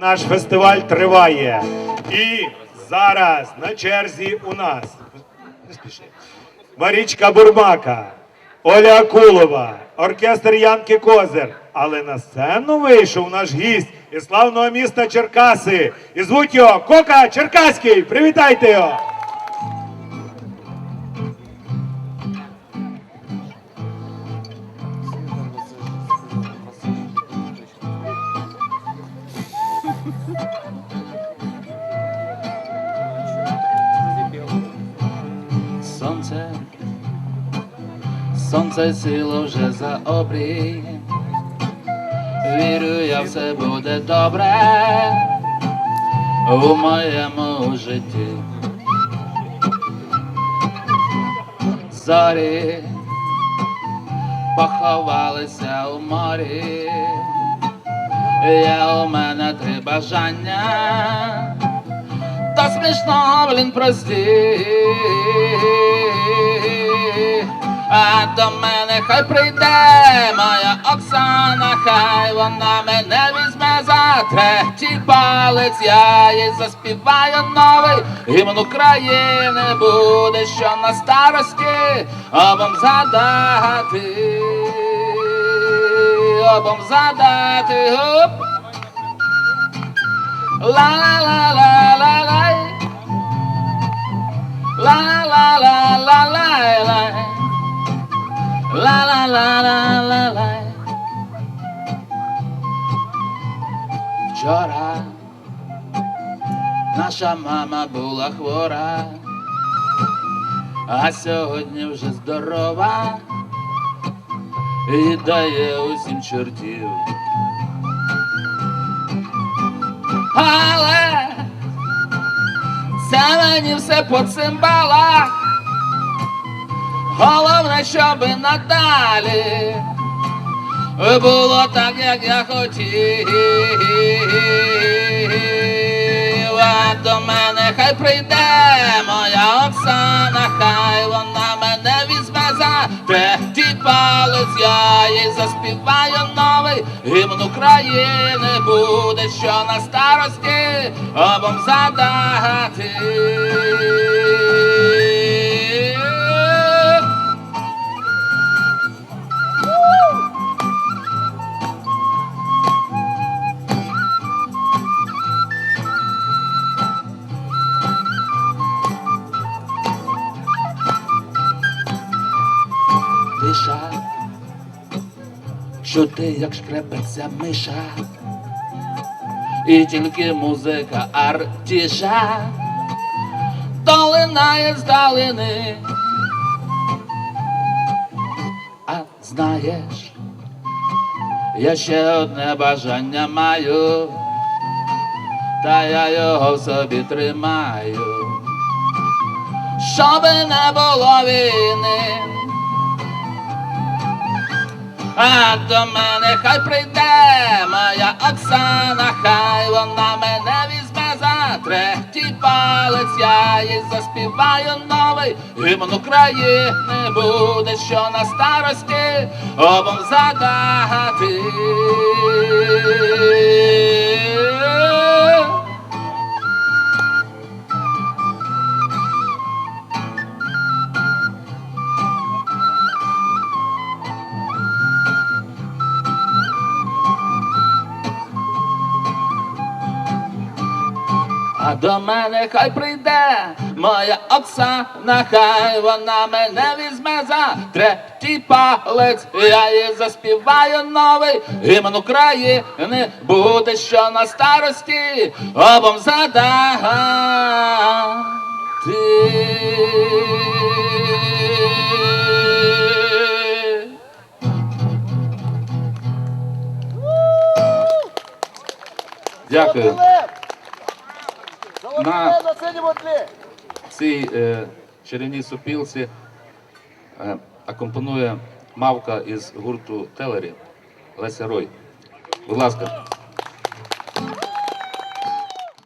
Наш фестиваль триває. І зараз на черзі у нас. Марічка Бурмака, Оля Акулова, оркестр Янки Козир. Але на сцену вийшов наш гість із славного міста Черкаси. І звуть його Кока Черкаський. Привітайте його! Сонце, сонце сіло вже за обрій. Вірю, я все буде добре у моєму житті. Зорі поховалися у морі. Є у мене три бажання та смішно, блін, прості. А до мене хай прийде моя Оксана, хай вона мене візьме за третій палець, я їй заспіваю новий гімн України буде, що на старості обом задати, обом задати. Оп. La la la la La la la la la la Вчора наша мама була хвора, а сьогодні вже здорова і дає усім чортів. Але це мені все по цимбалах. Головне, щоб надалі було так, як я хотів. А до мене хай прийде моя Оксана, хай вона мене візьме за третій палець, я їй заспіваю новий гімн України буде, що на старості обом задати. Тиша, чути, як шкребеться миша, і тільки музика артіша долинає здалини. А знаєш, я ще одне бажання маю, та я його в собі тримаю, щоби не було війни. А до мене хай прийде моя Оксана, хай вона мене візьме за третій палець, я їй заспіваю новий гімн України буде, що на старості обом задати. До мене хай прийде моя Оксана, хай вона мене візьме за третій палець, я їй заспіваю новий гімн України буде, що на старості обом задати. Дякую. На- цій е, чарівній супілці е, акомпонує мавка із гурту Телері Леся Рой. Будь ласка.